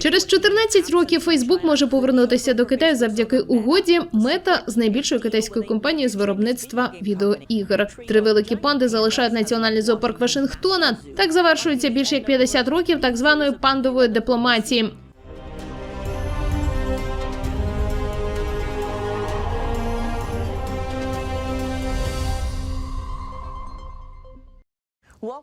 Через 14 років Фейсбук може повернутися до Китаю завдяки угоді мета з найбільшою китайською компанією з виробництва відеоігр. Три великі панди залишають національний зоопарк Вашингтона. Так завершується більше як 50 років так званої пандової дипломатії.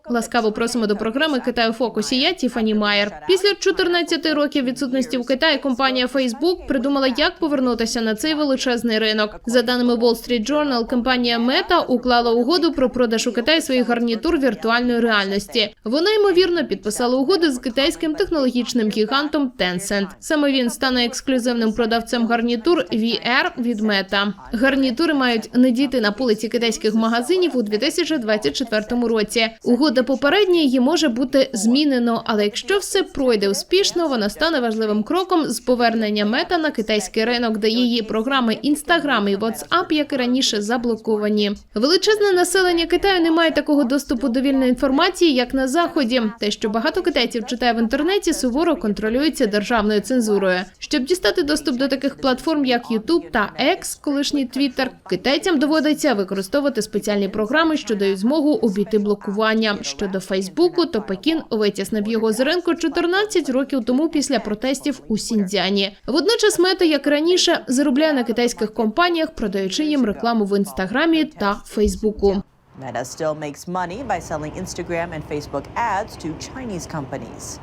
Ласкаво просимо до програми Китаю в фокусі. Я Тіфані Майер. Після 14 років відсутності в Китаї компанія Facebook придумала, як повернутися на цей величезний ринок. За даними Wall Street Journal, компанія Meta уклала угоду про продаж у Китаї своїх гарнітур віртуальної реальності. Вона ймовірно підписала угоду з китайським технологічним гігантом Tencent. Саме він стане ексклюзивним продавцем гарнітур VR від Meta. Гарнітури мають не дійти на полиці китайських магазинів у 2024 році. Угода попередня її може бути змінено, але якщо все пройде успішно, вона стане важливим кроком з повернення мета на китайський ринок, де її програми Instagram і WhatsApp, як і раніше, заблоковані. Величезне населення Китаю не має такого доступу до вільної інформації, як на заході. Те, що багато китайців читає в інтернеті, суворо контролюється державною цензурою. Щоб дістати доступ до таких платформ, як YouTube та X, колишній Twitter, китайцям доводиться використовувати спеціальні програми, що дають змогу обійти блокування. Щодо Фейсбуку, то Пекін витіснив його з ринку 14 років тому після протестів у Сіньцзяні. Водночас мета, як раніше, заробляє на китайських компаніях, продаючи їм рекламу в інстаграмі та Фейсбуку. Meta still makes money by selling Instagram and Facebook ads to Chinese companies.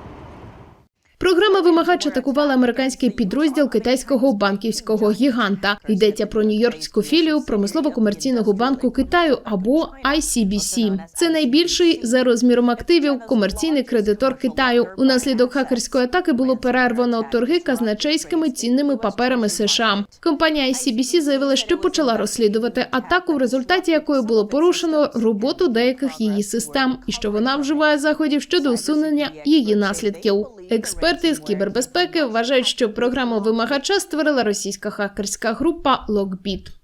Програма вимагач атакувала американський підрозділ китайського банківського гіганта. Йдеться про нью-йоркську філію промислово-комерційного банку Китаю або ICBC. Це найбільший за розміром активів комерційний кредитор Китаю. Унаслідок хакерської атаки було перервано торги казначейськими цінними паперами США. Компанія ICBC заявила, що почала розслідувати атаку, в результаті якої було порушено роботу деяких її систем, і що вона вживає заходів щодо усунення її наслідків. Експерти з кібербезпеки вважають, що програму вимагача створила російська хакерська група Lockbit.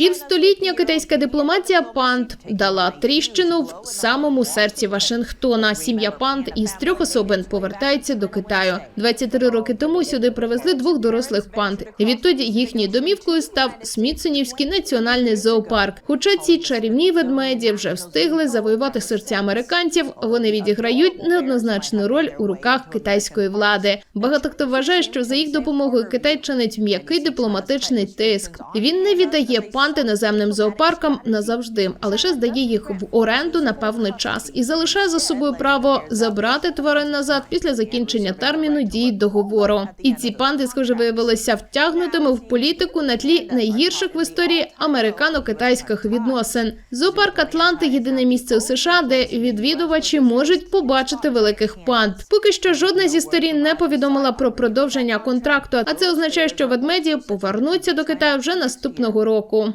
Півстолітня китайська дипломатія панд дала тріщину в самому серці Вашингтона. Сім'я панд із трьох особин повертається до Китаю. 23 роки тому сюди привезли двох дорослих панд. Відтоді їхньою домівкою став Смітсонівський національний зоопарк. Хоча ці чарівні ведмеді вже встигли завоювати серця американців, вони відіграють неоднозначну роль у руках китайської влади. Багато хто вважає, що за їх допомогою Китай чинить м'який дипломатичний тиск. Він не віддає панд іноземним зоопаркам назавжди, а лише здає їх в оренду на певний час і залишає за собою право забрати тварин назад після закінчення терміну дії договору. І ці панди, схоже, виявилися втягнутими в політику на тлі найгірших в історії американо-китайських відносин. Зоопарк Атланти єдине місце у США, де відвідувачі можуть побачити великих панд. Поки що жодна зі сторін не повідомила про продовження контракту, а це означає, що ведмеді повернуться до Китаю вже наступного року.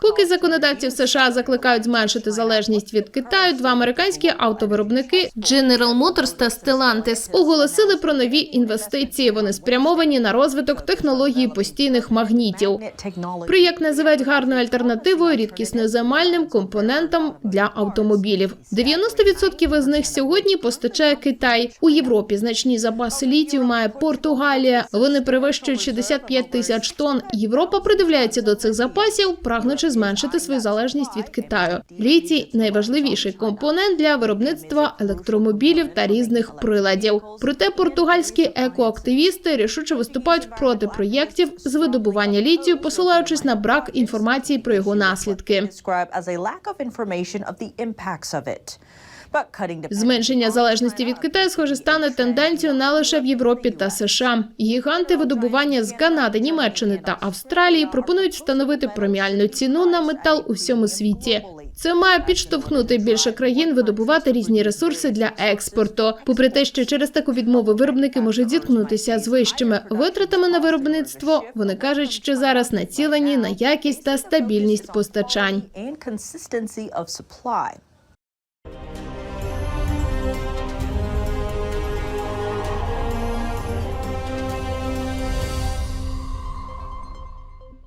Поки законодавці в США закликають зменшити залежність від Китаю, два американські автовиробники General Motors та Stellantis оголосили про нові інвестиції. Вони спрямовані на розвиток технології постійних магнітів. Проєкт називають гарною альтернативою рідкісноземальним компонентам для автомобілів. 90% із них сьогодні постачає Китай. У Європі значні запаси літію має Португалія. Вони перевищують 65 тисяч тонн. Європа придивляється до цих запасів, прагнучи зменшити свою залежність від Китаю. Літій найважливіший компонент для виробництва електромобілів та різних приладів. Проте португальські екоактивісти рішуче виступають проти проєктів з видобування літію, посилаючись на брак інформації про його наслідки. Зменшення залежності від Китаю, схоже, стане тенденцією не лише в Європі та США. Гіганти видобування з Канади, Німеччини та Австралії пропонують встановити преміальну ціну на метал у всьому світі. Це має підштовхнути більше країн видобувати різні ресурси для експорту. Попри те, що через таку відмову виробники можуть зіткнутися з вищими витратами на виробництво, вони кажуть, що зараз націлені на якість та стабільність постачань.